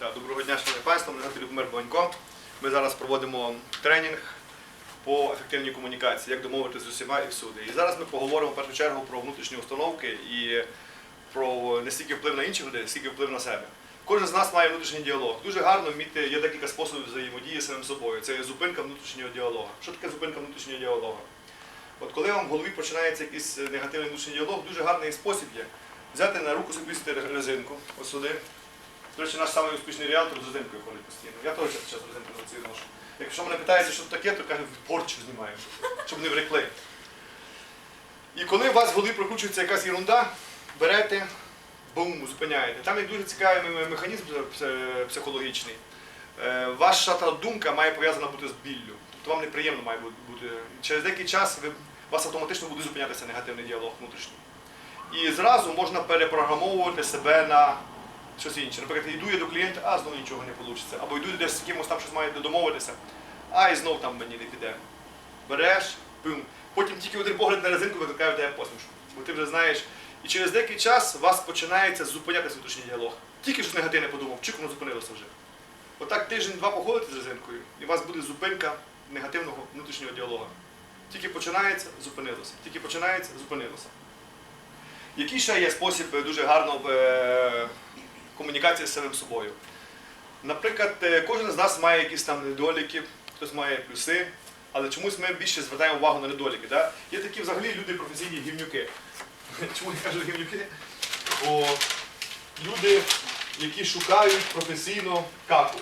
Доброго дня, шановне панство. Мене звати Любомир Банько. Ми зараз проводимо тренінг по ефективній комунікації, як домовитися з усіма і всюди. І зараз ми поговоримо в першу чергу про внутрішні установки і про не стільки вплив на інших людей, скільки вплив на себе. Кожен з нас має внутрішній діалог. Дуже гарно вміти, є декілька способів взаємодії з самим собою. Це є зупинка внутрішнього діалогу. Що таке зупинка внутрішнього діалогу? От коли вам в голові починається якийсь негативний внутрішній діалог, дуже гарний спосіб є взяти на руку собі резинку, ось сюди. До речі, наш самий успішний реалтор з резинкою ходить постійно. Я теж час резинку на руці ношу. Якщо мене питається, що таке, то кажу, порчу знімаю, щоб не врекли. І коли у вас в голові прокручується якась ерунда, берете, бум, зупиняєте. Там є дуже цікавий механізм психологічний. Е, Ваша та думка має пов'язана бути з біллю. Тобто вам неприємно має бути. Через деякий час ви, вас автоматично буде зупинятися негативний діалог внутрішній. І зразу можна перепрограмовувати себе на щось інше. Наприклад, йду я до клієнта, а знову нічого не вийде. Або йду десь з кимось там щось має домовитися, а і знов там мені не піде. Береш, пим. Потім тільки один погляд на резинку викликає в тебе посмішку. Бо ти вже знаєш. І через деякий час у вас починається зупинятися внутрішній діалог. Тільки щось негативне подумав, чик воно зупинилося вже. Отак тиждень-два походите з резинкою, і у вас буде зупинка негативного внутрішнього діалогу. Тільки починається, зупинилося. Тільки починається, зупинилося. Який ще є спосіб е, дуже гарно е, комунікації з самим собою? Наприклад, е, кожен з нас має якісь там недоліки, хтось має плюси, але чомусь ми більше звертаємо увагу на недоліки. Да? Є такі взагалі люди професійні гівнюки. Чому я кажу гівнюки? Бо люди, які шукають професійно каку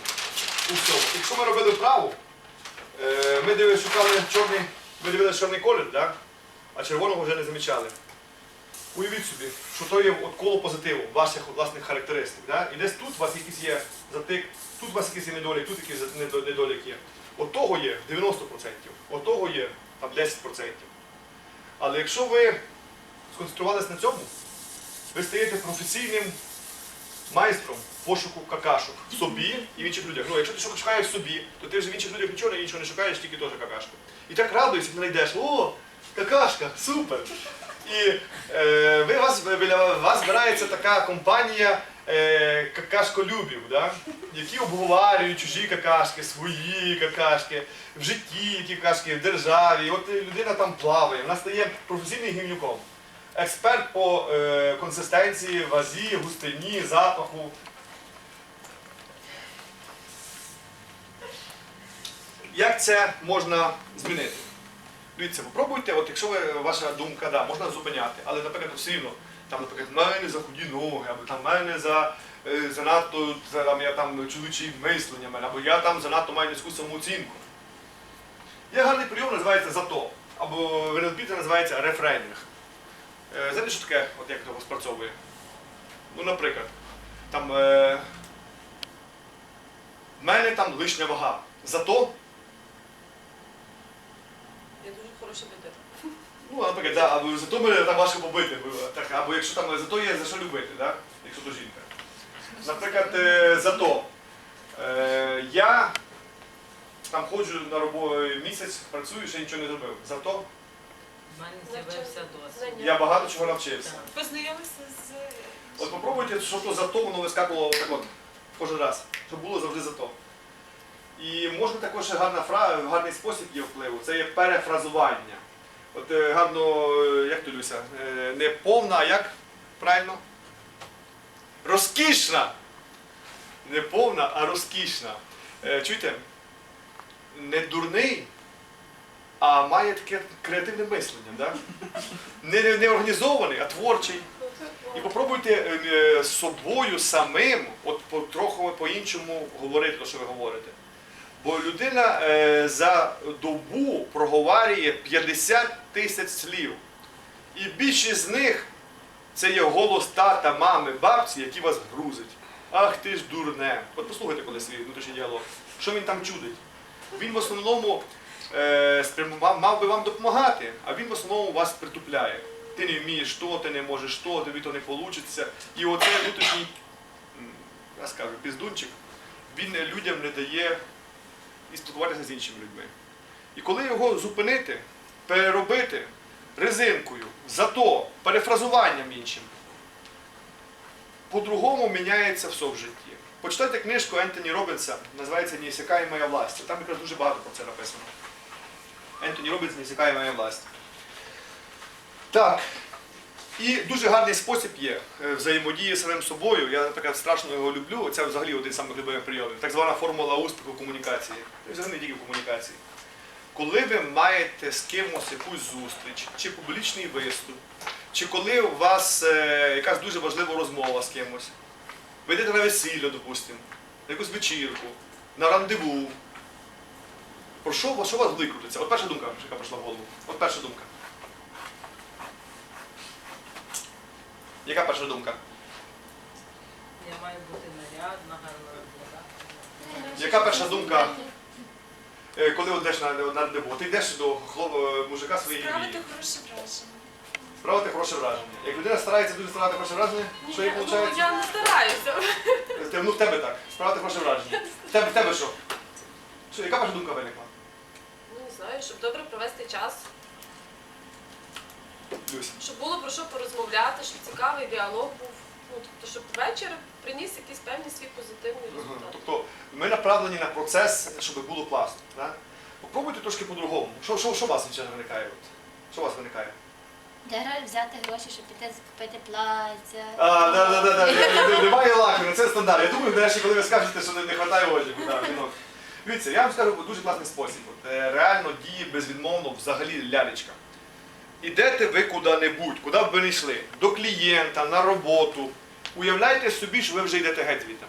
у всьому. Якщо ми робили вправу, е, ми шукали чорний, ми дивилися чорний колір, да? а червоного вже не замічали. Уявіть собі, що то є от коло позитиву, ваших власних характеристик. Да? І десь тут у вас якийсь є затик, тут у вас якийсь є недолік, тут якийсь за- недо- недолік є. От того є 90%, от того є там 10%. Але якщо ви сконцентрувалися на цьому, ви стаєте професійним майстром пошуку какашок в собі і в інших людях. Ну, якщо ти шукаєш в собі, то ти вже в інших людях нічого іншого не шукаєш, тільки теж какашку. І так радуєшся, ти знайдеш, о, какашка, супер! І е, ви, вас, біля вас збирається така компанія е, какашколюбів, да? які обговорюють чужі какашки, свої какашки, в житті які какашки, в державі. От людина там плаває, вона стає професійним гімнюком. Експерт по е, консистенції, вазі, густині, запаху. Як це можна змінити? Дивіться, попробуйте, от якщо ви, ваша думка, да, можна зупиняти, але, наприклад, все рівно, там, наприклад, в мене за худі ноги, або там в мене за е, занадто за, там, я там чоловічі мислення, або я там занадто маю низьку самооцінку. Є гарний прийом, називається зато, або в НЛП це називається рефрейнінг. Е, знаєте, що таке, от як того спрацьовує? Ну, наприклад, там е, в мене там лишня вага. Зато Я дуже хороша дитина. Ну, наприклад, да, або зато мене там важко побити, бо так, або якщо там зато є за що любити, да? якщо то жінка. Наприклад, е, зато е, я там ходжу на роботу місяць, працюю, ще нічого не зробив. Зато У мене з'явився досвід. я багато чого навчився. Познайомилися з От попробуйте, що то зато воно вискакувало так от, кожен раз, щоб було завжди зато. І можна також гарна фра... гарний спосіб є впливу, це є перефразування. От е, гарно, е, як то Люся, е, не повна, а як правильно? Розкішна! Не повна, а розкішна. Чуєте? Не дурний, а має таке креативне мислення. Да? Не, не, організований, а творчий. І попробуйте з собою самим, от по, трохи по-іншому говорити те, що ви говорите. Бо людина е, за добу проговорює 50 тисяч слів. І більшість з них це є голос тата, мами, бабці, які вас грузить. Ах ти ж дурне. От послухайте коли свій внутрішній діалог. Що він там чудить? Він в основному е, мав би вам допомагати, а він в основному вас притупляє. Ти не вмієш то, ти не можеш то, тобі то не вийде. І оцей внутрішній, я скажу, піздунчик, він людям не дає і спілкуватися з іншими людьми. І коли його зупинити, переробити резинкою, зато перефразуванням іншим, по-другому міняється все в житті. почитайте книжку Ентоні Робінса, називається Нісяка і моя власть. Там якраз дуже багато про це написано. Ентоні Робінс Нісяка і моя власть. Так. І дуже гарний спосіб є е, взаємодії з самим собою. Я наприклад, страшно його люблю. Це взагалі один з самих любимих прийомів. Так звана формула успіху комунікації. Взагалі не тільки в комунікації. Коли ви маєте з кимось якусь зустріч, чи публічний виступ, чи коли у вас е, якась дуже важлива розмова з кимось, ви йдете на весілля, допустимо, на якусь вечірку, на рандеву. Про що, що у вас викрутиться? От перша думка, яка прийшла в голову. От перша думка. Яка перша думка? Я маю бути нарядна, виглядати. Яка перша думка? Е, Коли йдеш на, на рандеву, ти йдеш до хлоп- е, мужика своєї. Справити хороше враження. Справити хороше враження. Як людина старається дуже справити хороше враження, що їй ну, виходить? я не стараюся. Те- Ну в тебе так. Справити хороше враження. В тебе, в тебе що? Що, яка перша думка виникла? Ну, не знаю, щоб добре провести час, Люся. щоб було про що порозмовляти, щоб цікавий діалог був. Ну, тобто, щоб вечір приніс якийсь певний свій позитивний Ага. результат. Тобто ми направлені на процес, щоб було класно. Да? Попробуйте трошки по-другому. Що, що, що у вас звичайно виникає? От? Що у вас виникає? Де гра- взяти гроші, щоб піти купити плаття. А, да, да, да, да. Немає лахи, це стандарт. Я думаю, нарешті, коли ви скажете, що не, вистачає одягу. Да, жінок. Дивіться, я вам скажу дуже класний спосіб. От, е, реально діє безвідмовно взагалі лялечка. Ідете ви куди-небудь, куди б ви не йшли, до клієнта, на роботу. Уявляйте собі, що ви вже йдете геть звідти.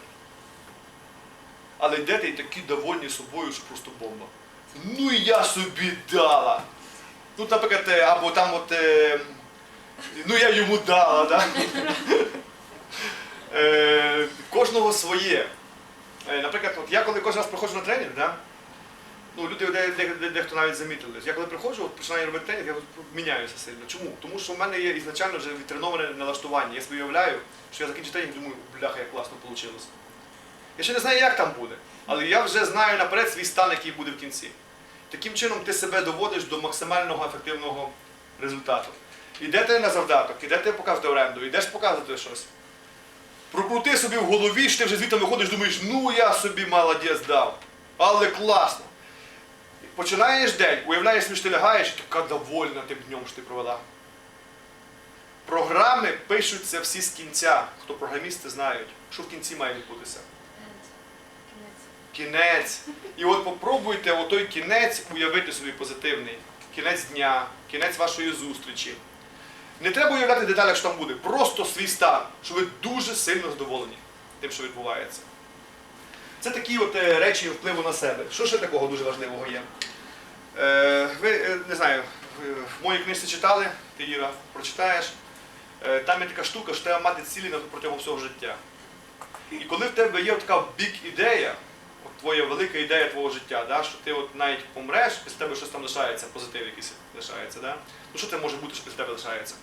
Але йдете і такі довольні собою, що просто бомба. Ну і я собі дала. Ну, наприклад, е, або там от. е, Ну я йому дала, да? Е, кожного своє. Наприклад, от я коли кожен раз приходжу на тренінг, да? Ну, люди де, де, де, дехто навіть замітили. Я коли приходжу, от починаю робити тренінг, я міняюся сильно. Чому? Тому що в мене є ізначально вже відтреноване налаштування. Я собі уявляю, що я закінчу тренінг, думаю, бляха, як класно вийшло. Я ще не знаю, як там буде, але я вже знаю наперед свій стан, який буде в кінці. Таким чином ти себе доводиш до максимального ефективного результату. Ідете на завдаток, ідете показувати оренду, йдеш показувати щось. Прокрути собі в голові, що ти вже звідти виходиш, думаєш, ну я собі молодець дав. Але класно. Починаєш день, уявляєш, що ти лягаєш, і така довольна тим днем, що ти провела. Програми пишуться всі з кінця. Хто програмісти знають, що в кінці має відбутися. Кінець. Кінець. І от попробуйте отой кінець уявити собі позитивний. Кінець дня, кінець вашої зустрічі. Не треба уявляти деталі, що там буде. Просто свій стан, що ви дуже сильно задоволені тим, що відбувається. Це такі от е, речі впливу на себе. Що ще такого дуже важливого є? Е, ви е, не знаю, в моїй книжці читали, ти Іра, прочитаєш. Там є така штука, що треба мати цілі протягом всього життя. І коли в тебе є така бік ідея, от твоя велика ідея твого життя, да, що ти от навіть помреш, після тебе щось там лишається, позитив якийсь лишається. Да? Ну що це може бути, що після тебе лишається?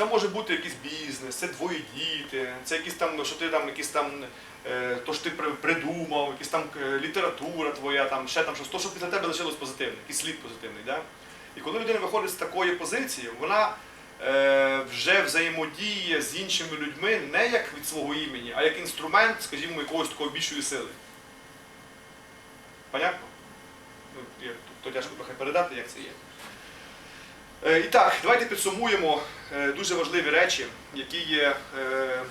Це може бути якийсь бізнес, це твої діти, це якісь там, що ти там, якісь там, е, то що ти придумав, якісь там е, література твоя, там, ще там щось, то, що після тебе лишилось позитивне, якийсь слід позитивний. Да? І коли людина виходить з такої позиції, вона е, вже взаємодіє з іншими людьми не як від свого імені, а як інструмент, скажімо, якогось такої більшої сили. Понятно? Ну, то тяжко трохи передати, як це є. Е, І так, давайте підсумуємо е, дуже важливі речі, які є е,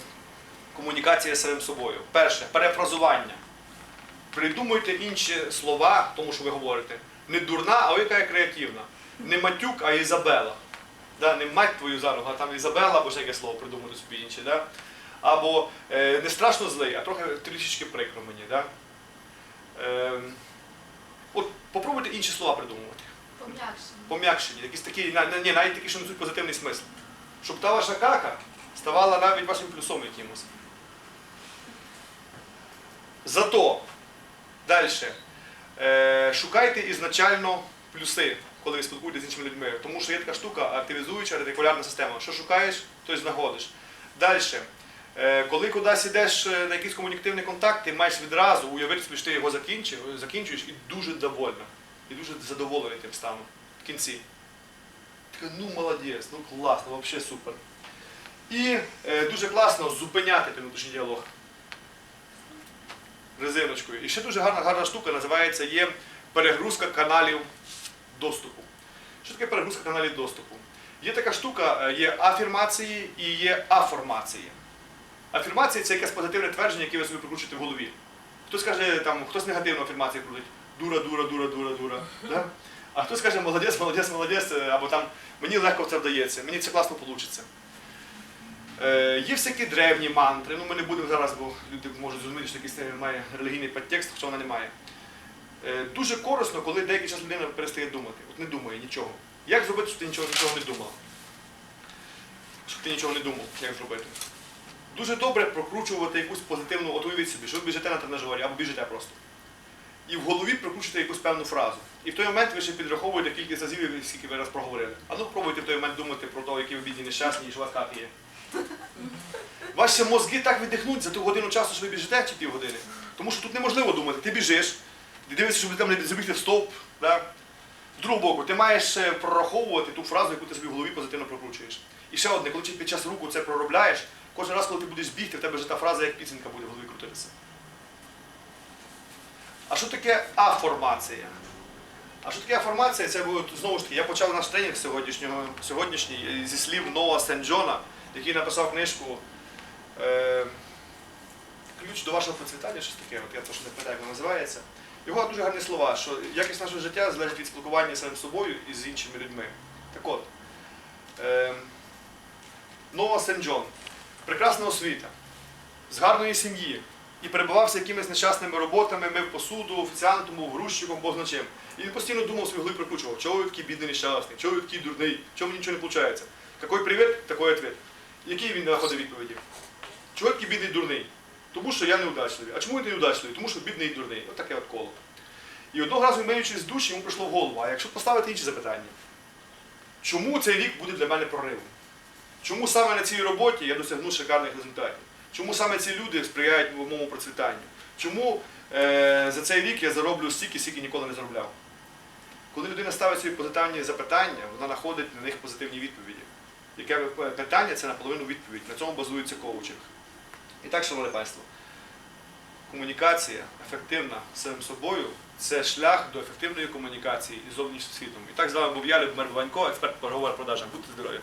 комунікація з самим собою. Перше перефразування. Придумуйте інші слова, тому що ви говорите. Не дурна, а ой, яка креативна. Не матюк, а Ізабела. Да, не мать твою за а там Ізабела, або ще яке слово придумати собі інше. Да? Або е, не страшно злий, а трохи трішечки прикро мені. Да? Е, от попробуйте інші слова придумувати. Пом'якшені, якісь такі, ні, навіть такі, що несуть позитивний смисл. Щоб та ваша кака ставала навіть вашим плюсом якимось. Зато далі. Е, шукайте ізначально плюси, коли ви спілкуєтеся з іншими людьми. Тому що є така штука, активізуюча ретикулярна система. Що шукаєш, то й знаходиш. Далі. Е, коли кудись йдеш е, на якийсь комунікативний контакт, ти маєш відразу уявити що ти його закінчуєш і дуже довольна. І дуже задоволений тим станом в кінці. Така, ну молодець, ну класно, взагалі супер. І е, дуже класно зупиняти внутрішній діалог. резиночкою. І ще дуже гарна, гарна штука називається є перегрузка каналів доступу. Що таке перегрузка каналів доступу? Є така штука, е, є афірмації і є аформації. Афірмації це якесь позитивне твердження, яке ви собі прикручуєте в голові. Хтось каже, там, хтось негативну афірмацію крутить. Дура, дура, дура, дура, дура. Да? А хтось каже, молодець, молодець, молодець, е, або там мені легко це вдається, мені це класно вийде. Е, є всякі древні мантри, ну ми не будемо зараз, бо люди можуть зрозуміти, що якийсь е, має релігійний підтекст, хоча вона не має. Е, дуже корисно, коли деякий час людина перестає думати, от не думає нічого. Як зробити, щоб ти нічого, нічого не думав? Щоб ти нічого не думав, як зробити? Дуже добре прокручувати якусь позитивну, от уявіть собі, що ви біжите на тренажері або біжите просто. І в голові прокручуєте якусь певну фразу. І в той момент ви ще підраховуєте кількість разів, скільки ви раз проговорили. А ну пробуйте в той момент думати про те, які ви бідні нещасні і що вас капі є. Ваші мозги так віддихнуть за ту годину часу, що ви біжите чи півгодини. Тому що тут неможливо думати. Ти біжиш, ти дивишся, щоб ти там не забігти в стовп. Да? З другого боку, ти маєш е, прораховувати ту фразу, яку ти собі в голові позитивно прокручуєш. І ще одне, коли ти під час руху це проробляєш, кожен раз, коли ти будеш бігти, в тебе вже та фраза як пісенька буде в голові крутитися. А що таке аформація? А що таке аформація? Це було, знову ж таки, я почав наш тренінг сьогоднішнього, сьогоднішній зі слів Ноа Сен-Джона, який написав книжку е, Ключ до вашого процвітання, щось таке, от я точно не пам'ятаю, як воно називається. Його дуже гарні слова, що якість нашого життя залежить від спілкування самим собою і з іншими людьми. Так от, е, Нова Сен-Джон, прекрасна освіта, з гарної сім'ї, і перебувався якимись нещасними роботами, мив посуду, офіціантом, був грузчиком, зна. І він постійно думав свій голові прикручував, чого ви такий бідний нещасний, чого ви такий дурний, мені нічого не виходить. Какой привіт, такий ответ. Який він знаходив відповіді? Чого я такий бідний дурний? Тому що я неудачливий. А чому я неудачливий? Тому що бідний і дурний. От таке от коло. І одного разу, миючись з душі, йому прийшло в голову, а якщо поставити інше запитання, чому цей рік буде для мене проривом? Чому саме на цій роботі я досягну шикарних результатів? Чому саме ці люди сприяють моєму процвітанню? Чому е, за цей рік я зароблю стільки, скільки ніколи не заробляв? Коли людина ставить собі позитивні запитання, вона знаходить на них позитивні відповіді. Яке питання це наполовину відповідь. На цьому базується коучинг. І так, шановне панство, комунікація ефективна самим собою це шлях до ефективної комунікації із зовнішнім світом. І так з вами був я, Любомир Ванько, експерт по переговорах продажах. Будьте здорові!